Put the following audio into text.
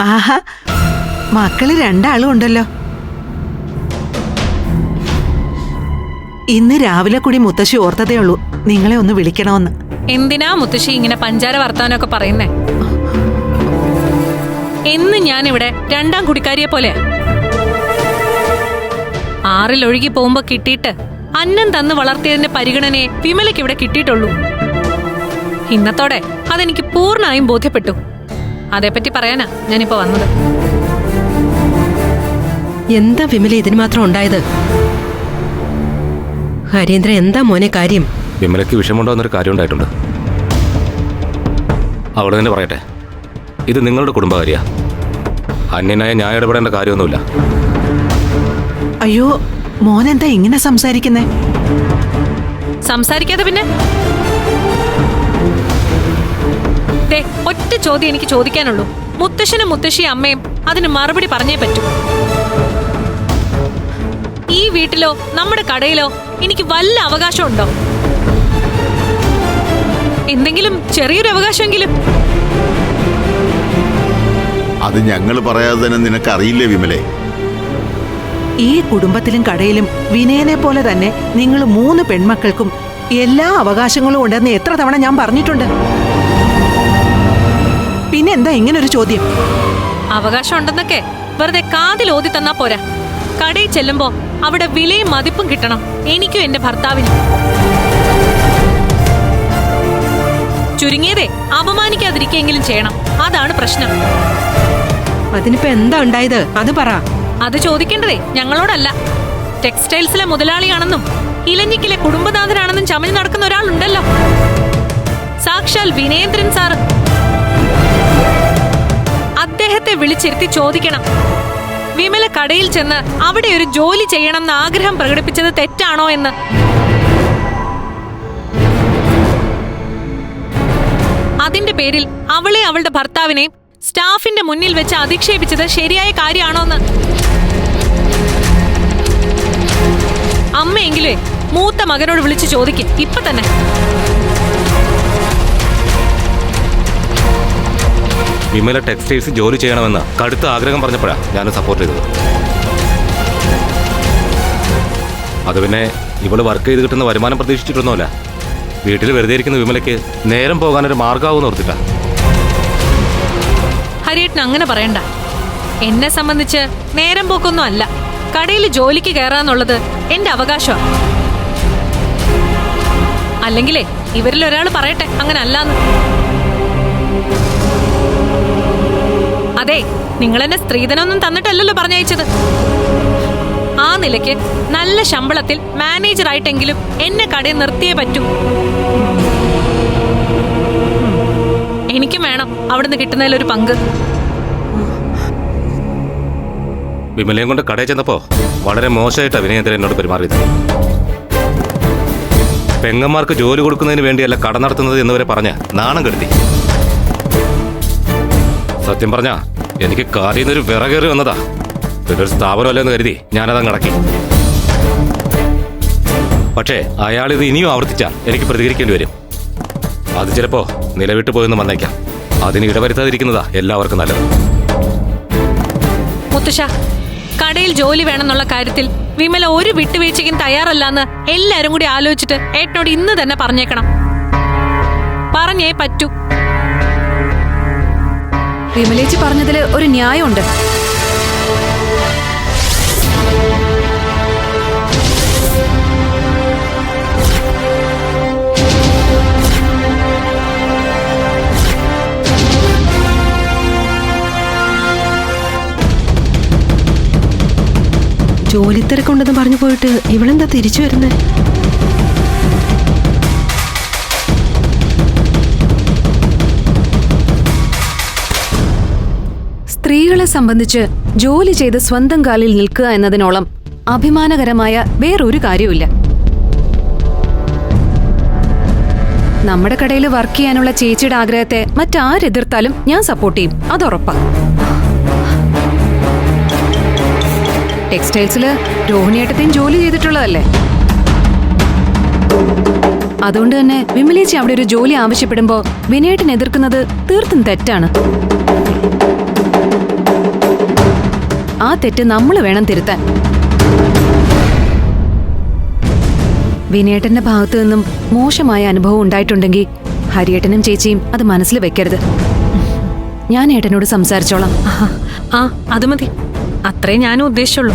ആഹാ മക്കൾ രണ്ടാളും ഉണ്ടല്ലോ. ഇന്ന് രാവിലെ കൂടി മുത്തശ്ശി ഓർത്തതേ ഉള്ളൂ. നിങ്ങളെ ഒന്ന് വിളിക്കണമെന്ന്. എന്തിനാ മുത്തശ്ശി ഇങ്ങനെ പഞ്ചാര വർത്താനൊക്കെ പറയുന്നേ? എന്ന് ഇവിടെ രണ്ടാം കുടിക്കാരിയെ പോലെ. ആറിൽ ഒഴുകി പോകുമ്പോ കിട്ടിയിട്ട് അന്നം തന്ന് വളർത്തിയതിന്റെ പരിഗണനയെ വിമലയ്ക്ക് ഇവിടെ കിട്ടിയിട്ടുള്ളൂ. ഇന്നത്തോടെ അതെനിക്ക് പൂർണമായും ബോധ്യപ്പെട്ടു. അതേപ്പറ്റി പറയാനാ. ഞാനിപ്പോ വന്നത്. എന്താ വിമല ഇതിന് മാത്രം ഉണ്ടായത്? ഹരീന്ദ്ര എന്താ മോനെ കാര്യം? വിമലയ്ക്ക് വിഷമുണ്ടോ എന്നൊരു കാര്യം ഉണ്ടായിട്ടുണ്ട്. അവിടെ തന്നെ പറയട്ടെ. ഇത് നിങ്ങളുടെ കുടുംബകാര്യ. അന്യനായ ഞാൻ ഇടപെടേണ്ട കാര്യമൊന്നുമില്ല. അയ്യോ മോനെന്താ ഇങ്ങനെ സംസാരിക്കുന്നേ? സംസാരിക്കാതെ പിന്നെ? ദേ ഒറ്റ ചോദ്യം എനിക്ക് ചോദിക്കാനുള്ളൂ. മുത്തശ്ശനും മുത്തശ്ശിയും അമ്മയും അതിന് മറുപടി പറഞ്ഞേ പറ്റൂ. ഈ വീട്ടിലോ നമ്മുടെ കടയിലോ എനിക്ക് വല്ല അവകാശമുണ്ടോ? എന്തെങ്കിലും ചെറിയൊരു അവകാശമെങ്കിലും. അത് ഞങ്ങൾ പറയാതെ തന്നെ നിനക്ക് നിനക്കറിയില്ലേ വിമലേ? ഈ കുടുംബത്തിലും കടയിലും വിനയനെ പോലെ തന്നെ നിങ്ങൾ മൂന്ന് പെൺമക്കൾക്കും എല്ലാ അവകാശങ്ങളും ഉണ്ടെന്ന് എത്ര തവണ ഞാൻ പറഞ്ഞിട്ടുണ്ട്. പിന്നെ എന്താ ഇങ്ങനെ ഒരു ചോദ്യം? അവകാശം ഉണ്ടെന്നൊക്കെ വെറുതെ കാതിൽ ഓതി തന്നാ പോരാ. കടയിൽ ചെല്ലുമ്പോ അവിടെ വിലയും മതിപ്പും കിട്ടണം. എനിക്കും എന്റെ ഭർത്താവിനും. ചുരുങ്ങിയതേ അപമാനിക്കാതിരിക്കെങ്കിലും ചെയ്യണം. അതാണ് പ്രശ്നം. അതിനിപ്പോ എന്താ ഉണ്ടായത്? അത് പറ. അത് ചോദിക്കേണ്ടതേ ഞങ്ങളോടല്ല. ടെക്സ്റ്റൈൽസിലെ മുതലാളിയാണെന്നും ഇലഞ്ഞിക്കിലെ കുടുംബനാഥനാണെന്നും ചമഞ്ഞു നടക്കുന്ന ഒരാളുണ്ടല്ലോ. സാക്ഷാൽ വിനേന്ദ്രൻ സാറ്. അദ്ദേഹത്തെ വിളിച്ചിരുത്തി ചോദിക്കണം. വിമല കടയിൽ ചെന്ന് അവിടെ ഒരു ജോലി ചെയ്യണം എന്ന് ആഗ്രഹം പ്രകടിപ്പിച്ചത് തെറ്റാണോ എന്ന്. അതിന്റെ പേരിൽ അവളെ അവളുടെ ഭർത്താവിനെ സ്റ്റാഫിന്റെ മുന്നിൽ വെച്ച് അധിക്ഷേപിച്ചത് ശരിയായ കാര്യമാണോ എന്ന് അമ്മയെങ്കിലേ മൂത്ത മകനോട് വിളിച്ചു ചോദിക്കും. ഇപ്പൊ തന്നെ. വിമല ടെക്സ്റ്റൈൽസ് ജോലി ചെയ്യണമെന്ന് കടുത്ത ആഗ്രഹം പറഞ്ഞപ്പോഴാണ് ഞാൻ സപ്പോർട്ട് ചെയ്തത്. അത് പിന്നെ ഇവൾ വർക്ക് ചെയ്ത് കിട്ടുന്ന വരുമാനം പ്രതീക്ഷിച്ചിട്ടൊന്നുമല്ല. വീട്ടിൽ വെറുതെ ഇരിക്കുന്ന വിമലയ്ക്ക് നേരം പോകാനൊരു മാർഗമാവുമെന്ന് ഓർത്തിട്ടാ. ഹരിയേട്ടൻ അങ്ങനെ പറയണ്ട. എന്നെ സംബന്ധിച്ച് നേരം പോക്കൊന്നും അല്ല. കടയിൽ ജോലിക്ക് കയറാന്നുള്ളത് എന്റെ അവകാശമാണ്. അല്ലെങ്കിലേ ഇവരിൽ ഒരാൾ പറയട്ടെ അങ്ങനെ അല്ലാന്ന് അതെ നിങ്ങൾ എന്നെ സ്ത്രീധനൊന്നും തന്നിട്ടല്ലല്ലോ പറഞ്ഞയച്ചത്. ആ നിലയ്ക്ക് നല്ല ശമ്പളത്തിൽ മാനേജറായിട്ടെങ്കിലും എന്നെ കടയിൽ നിർത്തിയേ പറ്റൂ. എനിക്കും വേണം അവിടുന്ന് കിട്ടുന്നതിലൊരു പങ്ക്. വിമലയും കൊണ്ട് കടയിൽ ചെന്നപ്പോ വളരെ മോശമായിട്ടാണ് വിനയേന്ദ്രൻ എന്നോട് പെരുമാറിയത്. പെങ്ങന്മാർക്ക് ജോലി കൊടുക്കുന്നതിന് വേണ്ടിയല്ല കട നടത്തുന്നത് എന്നിവരെ പറഞ്ഞ് നാണം കെടുത്തി. സത്യം പറഞ്ഞ എനിക്ക് കാലിൽ നിന്നൊരു വിറകേറി വന്നതാ. ഇതൊരു സ്ഥാപനമല്ലെന്ന് കരുതി ഞാനതങ്ങ് അടക്കി. പക്ഷേ അയാൾ ഇത് ഇനിയും ആവർത്തിച്ചാൽ എനിക്ക് പ്രതികരിക്കേണ്ടി വരും. അത് ചിലപ്പോ നിലവിട്ട് പോയെന്ന് വന്നേക്കാം. അതിന് ഇടവരുത്താതിരിക്കുന്നതാ എല്ലാവർക്കും നല്ലത്. മുത്തുഷ കടയിൽ ജോലി വേണമെന്നുള്ള കാര്യത്തിൽ വിമല ഒരു വിട്ടുവീഴ്ചയ്ക്കും തയ്യാറല്ലെന്ന് എല്ലാരും കൂടി ആലോചിച്ചിട്ട് ഏട്ടനോട് ഇന്ന് തന്നെ പറഞ്ഞേക്കണം. പറഞ്ഞേ പറ്റൂ. വിമലേച്ചി പറഞ്ഞതിൽ ഒരു ന്യായമുണ്ട്. ജോലി തിരക്കുണ്ടെന്ന് പറഞ്ഞു പോയിട്ട് ഇവളെന്താ തിരിച്ചു വരുന്നേ? സ്ത്രീകളെ സംബന്ധിച്ച് ജോലി ചെയ്ത് സ്വന്തം കാലിൽ നിൽക്കുക എന്നതിനോളം അഭിമാനകരമായ വേറൊരു കാര്യമില്ല നമ്മുടെ കടയിൽ വർക്ക് ചെയ്യാനുള്ള ചേച്ചിയുടെ ആഗ്രഹത്തെ മറ്റാരെതിർത്താലും ഞാൻ സപ്പോർട്ട് ചെയ്യും. അതുറപ്പാ ടെക്സ്റ്റൈൽസിൽ രോഹിണിയേട്ടത്തെയും ജോലി ചെയ്തിട്ടുള്ളതല്ലേ? അതുകൊണ്ട് തന്നെ വിമലേച്ചി അവിടെ ഒരു ജോലി ആവശ്യപ്പെടുമ്പോൾ വിനയേട്ടൻ എതിർക്കുന്നത് തീർത്തും തെറ്റാണ്. തെറ്റ് നമ്മൾ വേണം തിരുത്താൻ. വിനേട്ടന്റെ ഭാഗത്തു നിന്നും മോശമായ അനുഭവം ഉണ്ടായിട്ടുണ്ടെങ്കിൽ ഹരിയേട്ടനും ചേച്ചിയും അത് മനസ്സിൽ വെക്കരുത്. ഞാൻ ഏട്ടനോട് സംസാരിച്ചോളാം. ആ അത് മതി. അത്രേ ഞാനും ഉദ്ദേശിച്ചുള്ളൂ.